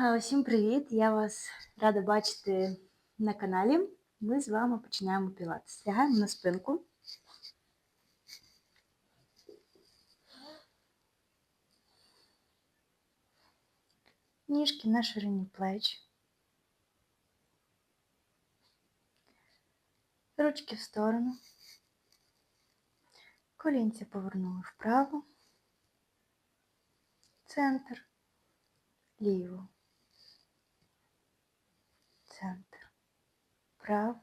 Усім привіт! Я вас рада бачити на каналі. Ми з вами починаємо пілатес. Лягаємо на спинку. Ніжки на ширині плеч. Ручки в сторону. Колінця повернули вправо. Центр. Ліво. Центр. Право.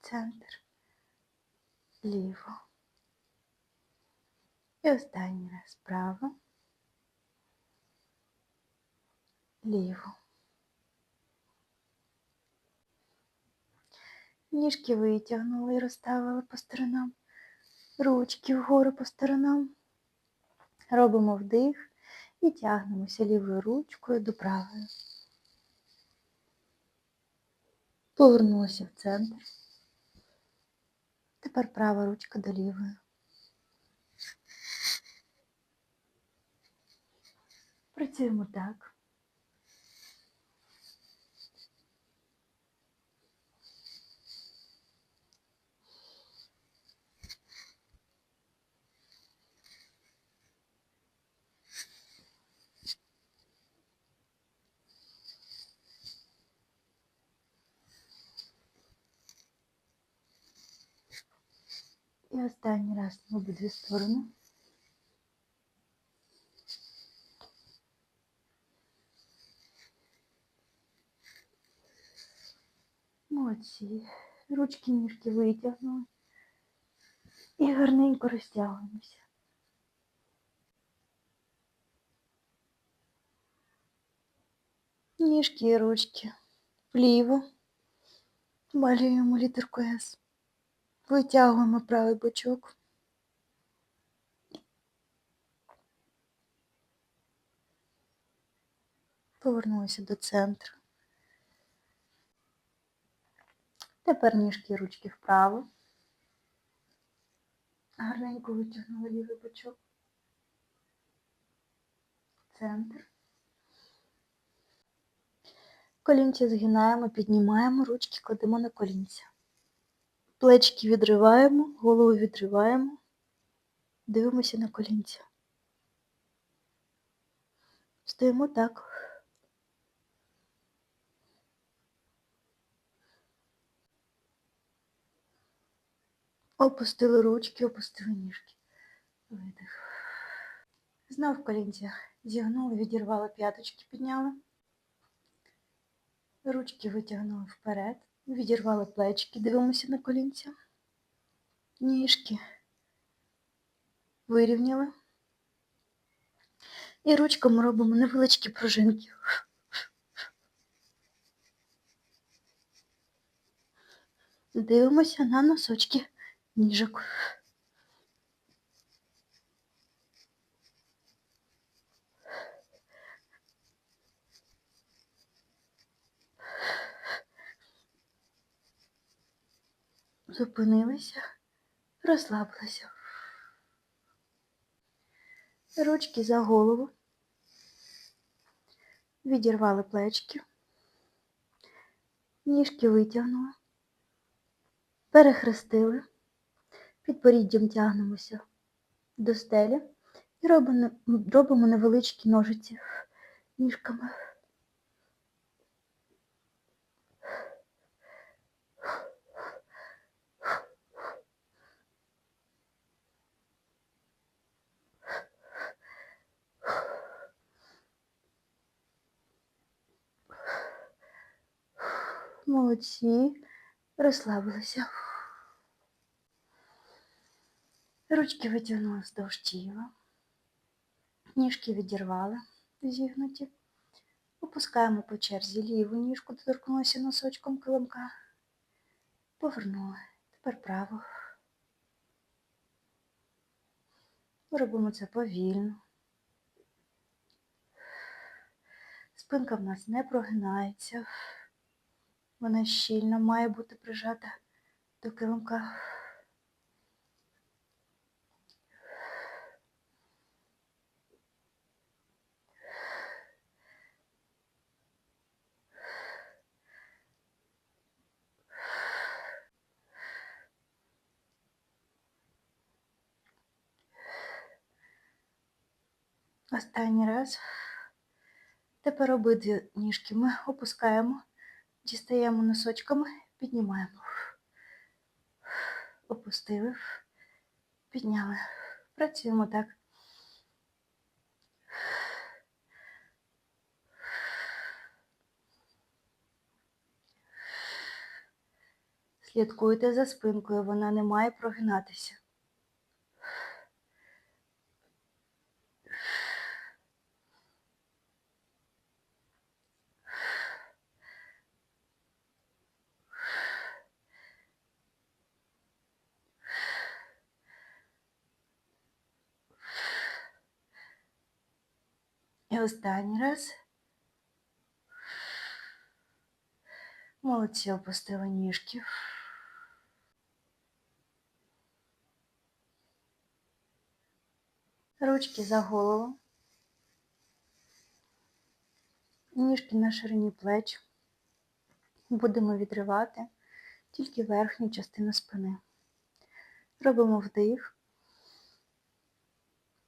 Центр. Ліво. І останній раз право. Ліво. Ніжки витягнули і розставили по сторонам. Ручки вгору по сторонам. Робимо вдих і тягнемося лівою ручкою до правої. Повернулася в центр. Тепер права ручка до лівої. Працюємо так. І останній раз на обидві сторони. Молодці. Ручки ніжки витягнули. І гарненько розтягуємося. Ніжки і ручки вліво. Малюємо літерку С. Витягуємо правий бочок. Повернулися до центру. Тепер ніжки і ручки вправо. Гарненько витягнули лівий бочок. Центр. Колінці згинаємо, піднімаємо, ручки кладемо на колінця. Плечки відриваємо, голову відриваємо, дивимося на колінця. Стоїмо так. Опустили ручки, опустили ніжки. Видих. Знов в колінцях. Зігнули, відірвали п'яточки, підняли. Ручки витягнули вперед. Відірвали плечки, дивимося на колінця. Ніжки вирівняли. І ручками робимо невеличкі пружинки. Дивимося на носочки ніжок. Зупинилися, розслабилися. Ручки за голову. Відірвали плечки. Ніжки витягнули. Перехрестили. Підборіддям тягнемося до стелі і робимо, робимо невеличкі ножиці ніжками. Молодці, розслабилися. Ручки витягнули вздовж тіла. Ніжки відірвали, зігнуті. Опускаємо по черзі ліву ніжку, доторкнулися носочком килимка. Повернули. Тепер праву. Робимо це повільно. Спинка в нас не прогинається. Вона щільно має бути прижата до килимка. Останній раз. Тепер обидві ніжки ми опускаємо дістаємо носочками, піднімаємо. Опустили, підняли. Працюємо так. Слідкуйте за спинкою, вона не має прогинатися. І останній раз. Молодці, опустили ніжки. Ручки за голову. Ніжки на ширині плеч. Будемо відривати тільки верхню частину спини. Робимо вдих.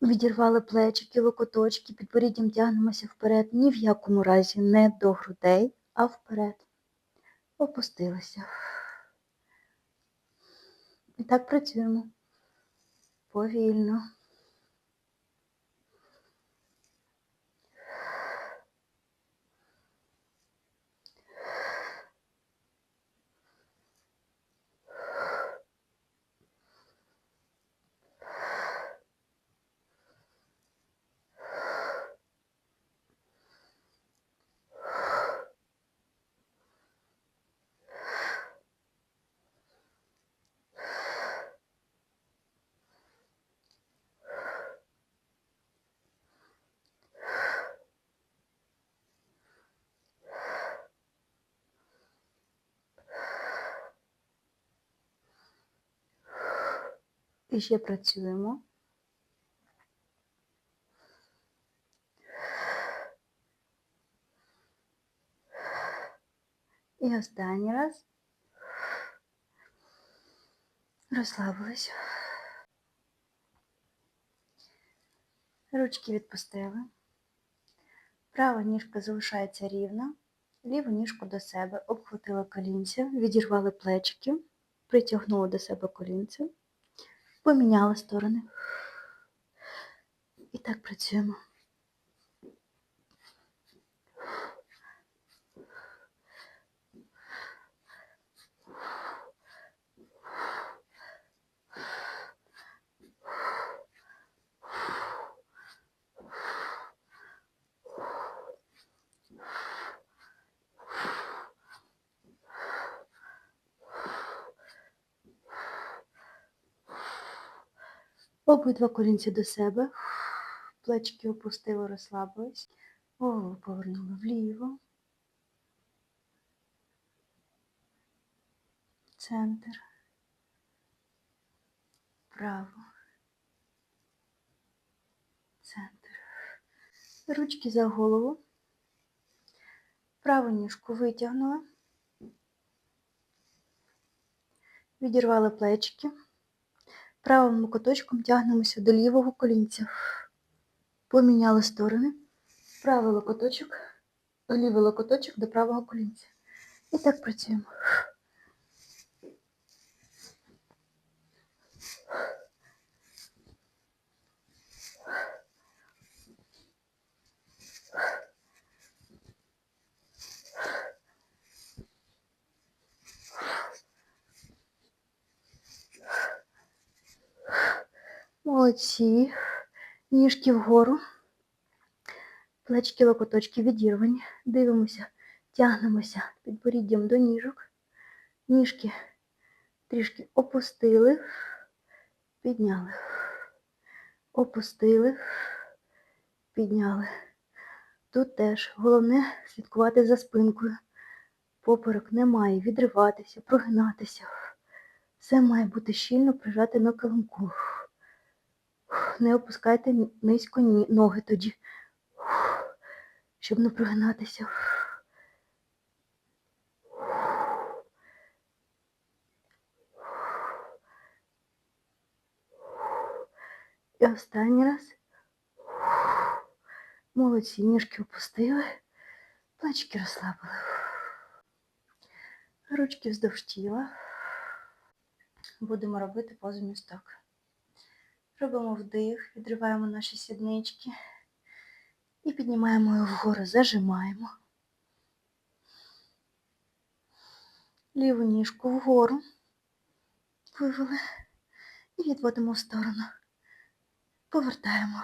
Відірвали плечики, локоточки, підборіддям тягнемося вперед. Ні в якому разі не до грудей, а вперед. Опустилися. І так працюємо. Повільно. І ще працюємо. І останній раз. Розслабились. Ручки відпустили. Права ніжка залишається рівна. Ліву ніжку до себе обхватили колінця, відірвали плечики, притягнули до себе колінця, поміняли сторони. І так працюємо. Обидва колінці до себе. Плечики опустили, розслабились. Голову повернули вліво. Центр. Право. Центр. Ручки за голову. Праву ніжку витягнули. Відірвали плечики. Правим локоточком тягнемося до лівого колінця. Поміняли сторони. Правий локоточок, лівий локоточок до правого колінця. І так працюємо. Молодці. Ніжки вгору. Плечки, локоточки відірвані. Дивимося, тягнемося підборіддям до ніжок. Ніжки трішки опустили, підняли. Опустили, підняли. Тут теж головне слідкувати за спинкою. Поперек не має відриватися, прогинатися. Все має бути щільно прижати на килимку. Не опускайте низько ноги тоді, щоб не прогинатися. І останній раз. Молодці, ніжки опустили, плечики розслабили. Ручки вздовж тіла. Будемо робити позу місток. Робимо вдих, відриваємо наші сіднички і піднімаємо її вгору, зажимаємо. Ліву ніжку вгору вивели і відводимо в сторону. Повертаємо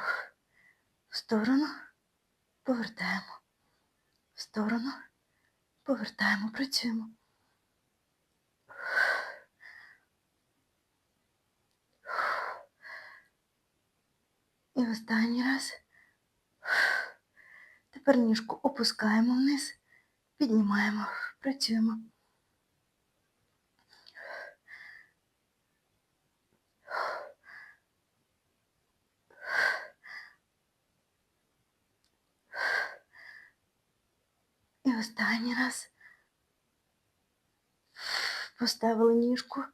в сторону, повертаємо в сторону, повертаємо, працюємо. І останній раз. Тепер ніжку опускаємо вниз, піднімаємо, працюємо. І останній раз. Поставили ніжку.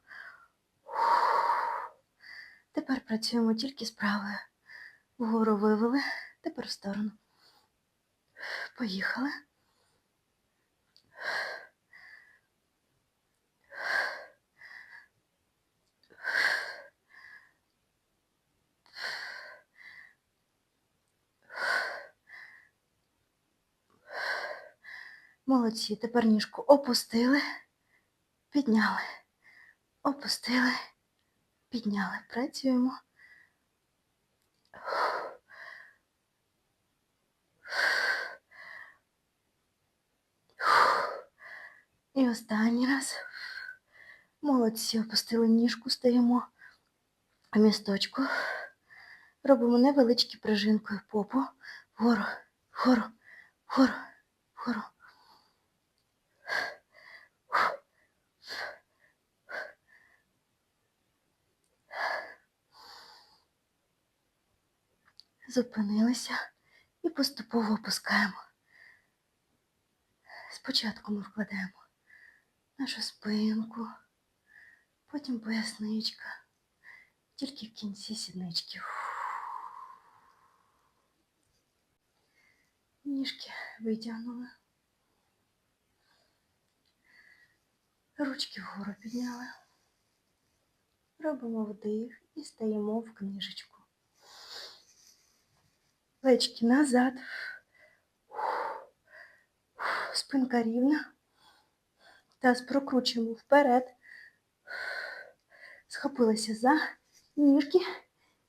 Тепер працюємо тільки з правою. Вгору вивели, тепер в сторону. Поїхали. Молодці. Тепер ніжку опустили, підняли, опустили, підняли. Працюємо. І останній раз. Молодці, опустили ніжку, стоїмо в місточку. Робимо невеличкі прижинкою попу. Вгору, вгору, вгору, вгору. Зупинилися і поступово опускаємо. Спочатку ми вкладаємо нашу спинку, потім поясничка, тільки в кінці сіднички. Ніжки витягнули. Ручки вгору підняли. Робимо вдих і стаємо в книжечку. Плечки назад. Спинка рівна. Таз прокручуємо вперед. Схопилися за ніжки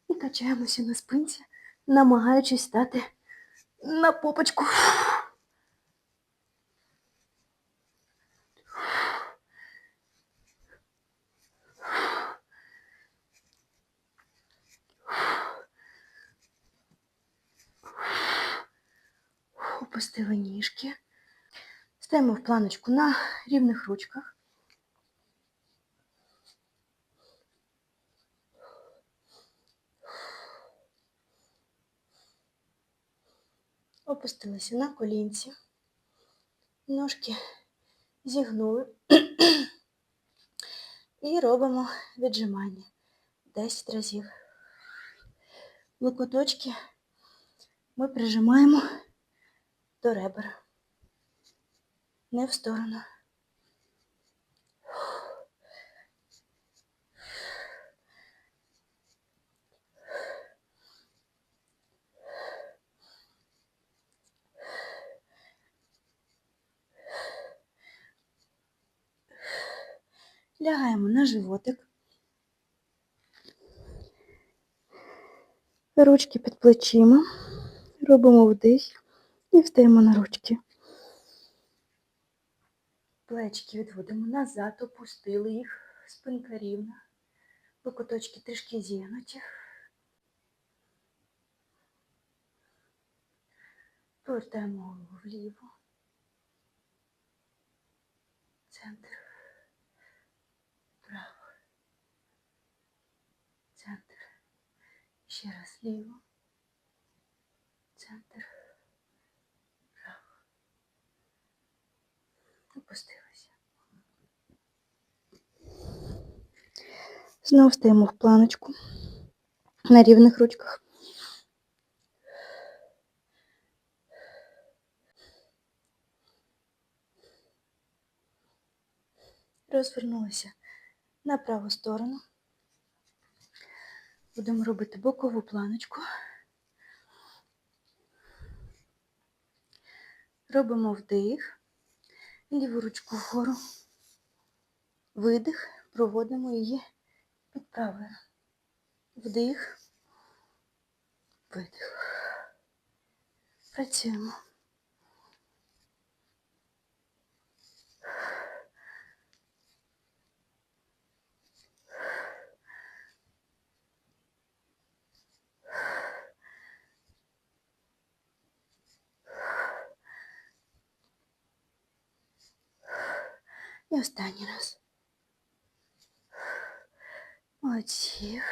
і качаємося на спинці, намагаючись стати на попочку. Опустили ніжки. Стаємо в планочку на рівних ручках. Опустилися на колінці. Ножки зігнули. І робимо віджимання 10 разів. Локоточки ми прижимаємо до ребер. Не в сторону. Лягаємо на животик. Ручки під плечима. Робимо вдих і встаємо на ручки. Плечки відводимо назад, опустили їх, спинка рівна, локоточки трішки зігнуті. Повертаємо голову вліво. Центр. Право. Центр. Ще раз ліво. Центр. Естественно, встаємо в планочку на рівних ручках. Розвернулися на праву сторону. Будемо робити бокову планочку. Робимо вдих, ліву ручку вгору, видих, проводимо її під правою. Вдих, видих. Працюємо. І останній раз. Молодці.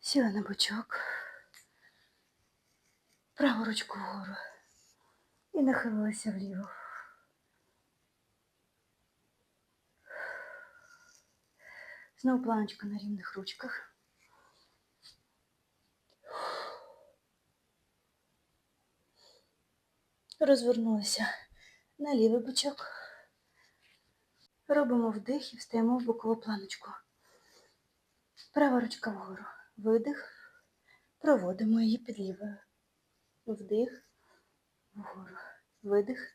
Сіла на бочок. Праву ручку вгору. І нахилилася вліво. Знову планочка на рівних ручках. Розвернулися на лівий бочок. Робимо вдих і встаємо в бокову планочку. Права ручка вгору. Видих. Проводимо її під лівою. Вдих. Вгору. Видих.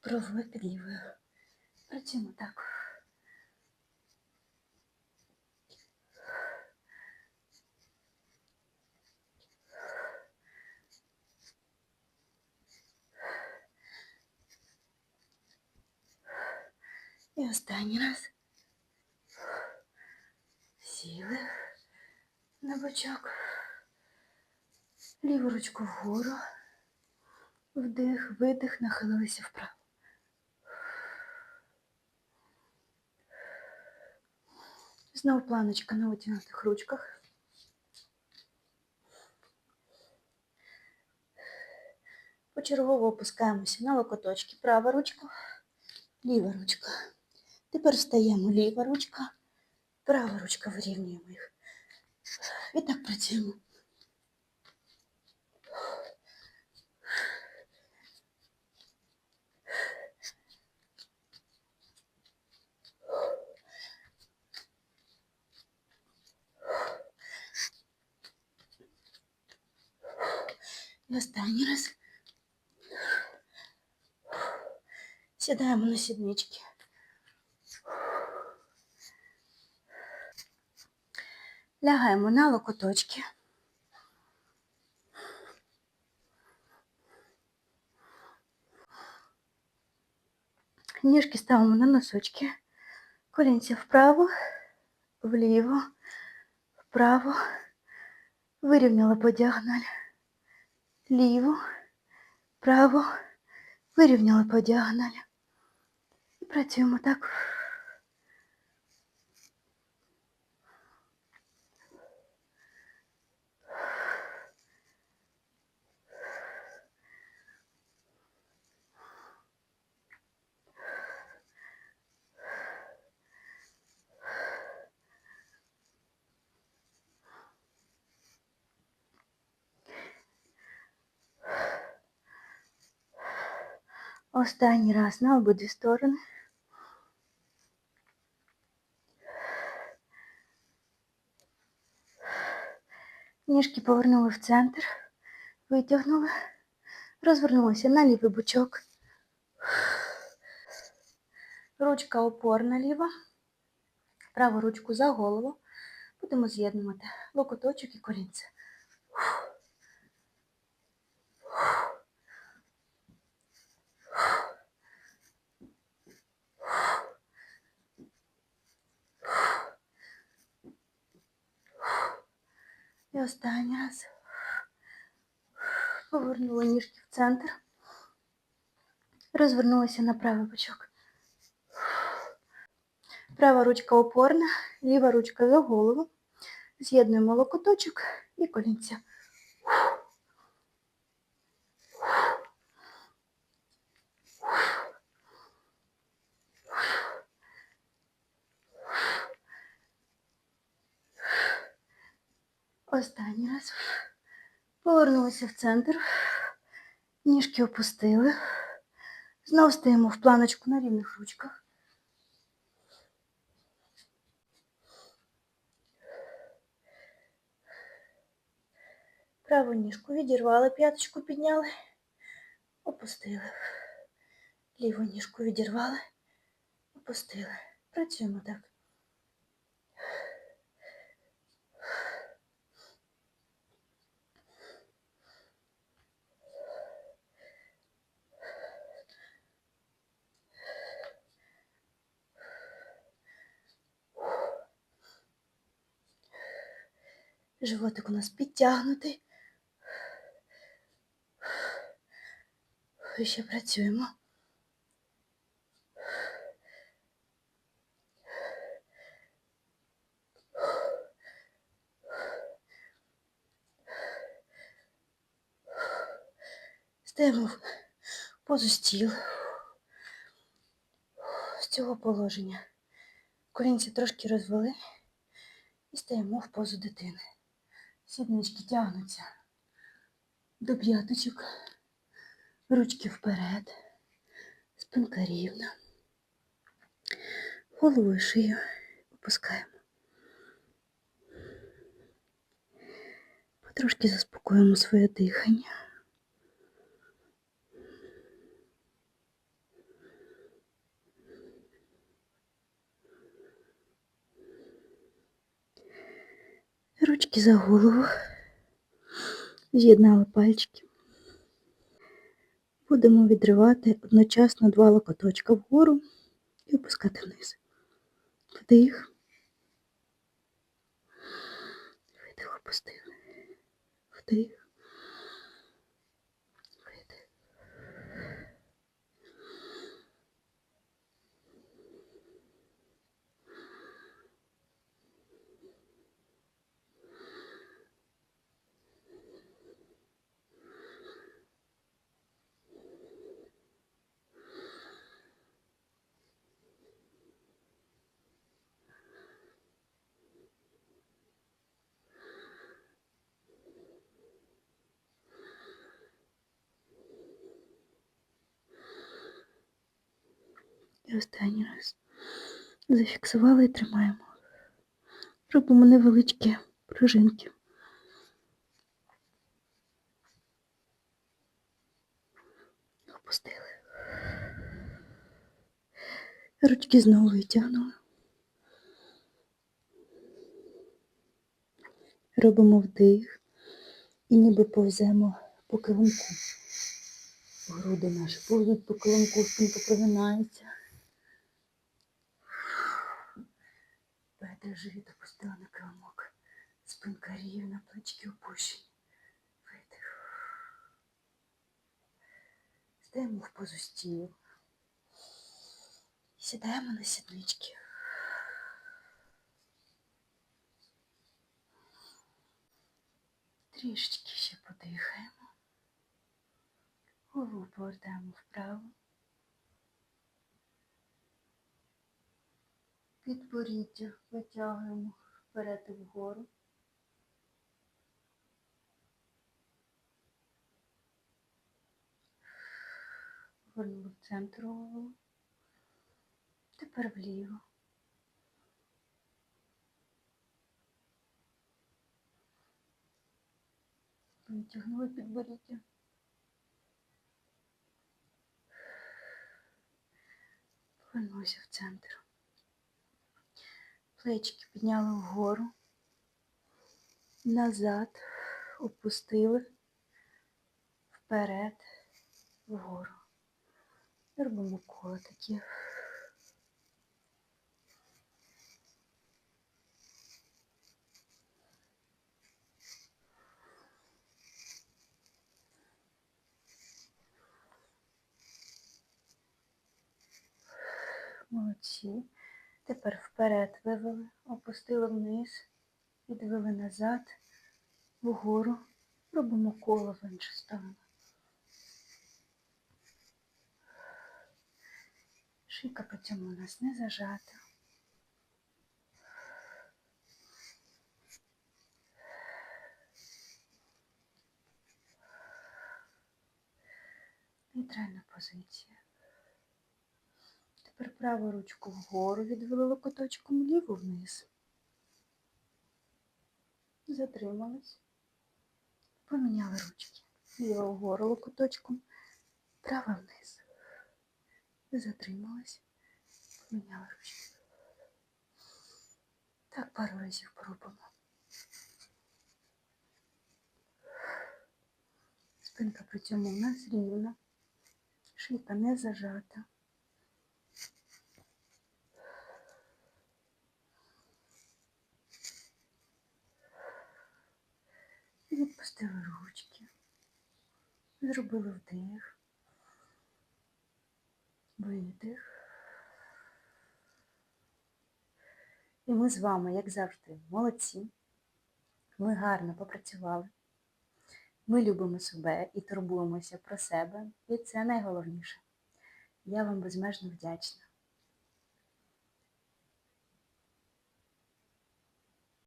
Проводимо під лівою. Працюємо так. І останній раз. Сіли на бочок. Ліву ручку вгору. Вдих, видих, нахилилися вправо. Знову планочка на витягнутих ручках. Почергово опускаємося на локоточки. Права ручка, ліва ручка. Тепер встаємо ліва ручка, права ручка вирівнюємо їх. І так працюємо. І останній раз. Сідаємо на сіднички. Лягаємо на локоточки. Ніжки ставимо на носочки. Колінця вправо, вліво, вправо. Вирівняли по діагоналі. Ліво, право. Вирівняли по діагоналі. І працюємо так. Останній раз на обидві сторони. Ніжки повернули в центр, витягнули, розвернулися на лівий бочок. Ручка опорна ліва, праву ручку за голову. Будемо з'єднувати локоточок і колінце. І останній раз. Повернула ніжки в центр. Розвернулася на правий бочок. Права ручка опорна, ліва ручка за голову. З'єднуємо локоточок і колінця. Останній раз. Повернулися в центр. Ніжки опустили. Знов стоїмо в планочку на рівних ручках. Праву ніжку відірвали, п'яточку підняли, опустили. Ліву ніжку відірвали, опустили. Працюємо так. Животик у нас підтягнутий. І ще працюємо. Стаємо позу стіл. З цього положення. Колінці трошки розвели і стаємо в позу дитини. Сіднички тягнуться до п'яточок, ручки вперед, спинка рівна. Голову і шию опускаємо. Потрошки заспокоїмо своє дихання. Ручки за голову. З'єднали пальчики. Будемо відривати одночасно два локоточка вгору і опускати вниз. Вдих. Видих, опустили. Вдих. Видих. І останній раз. Зафіксували і тримаємо. Робимо невеличкі пружинки. Опустили. Ручки знову витягнули. Робимо вдих і ніби повземо по килимку. Груди наші повзуть по килимку, спинка прогинається. Бедра живіт опустила на килимок. Спинка рівна, плечки опущені. Видих. Стаємо в позу стіл. Сідаємо на сіднички. Трішечки ще подихаємо. Голову повертаємо вправо. Підборіддя витягуємо вперед і вгору. Повернули в центр голову. Тепер вліво. Витягнули підборіддя. Повернулися в центр. Плечики підняли вгору, назад, опустили, вперед, вгору. І Робимо коло такі. Молодці. Тепер вперед вивели, опустили вниз, відвели назад, вгору. Робимо коло в іншу сторону. Шийка при цьому у нас не зажата. Нейтральна позиція. Тепер праву ручку вгору відвели локоточком, ліву вниз. Затримались. Поміняли ручки. Ліва вгору локоточком, права вниз. Затрималась. Поміняли ручки. Так пару разів поробимо. Спинка при цьому у нас рівна. Шийка не зажата. Відпустили ручки. Зробили вдих. Видих. І ми з вами, як завжди, молодці. Ми гарно попрацювали. Ми любимо себе і турбуємося про себе, і це найголовніше. Я вам безмежно вдячна.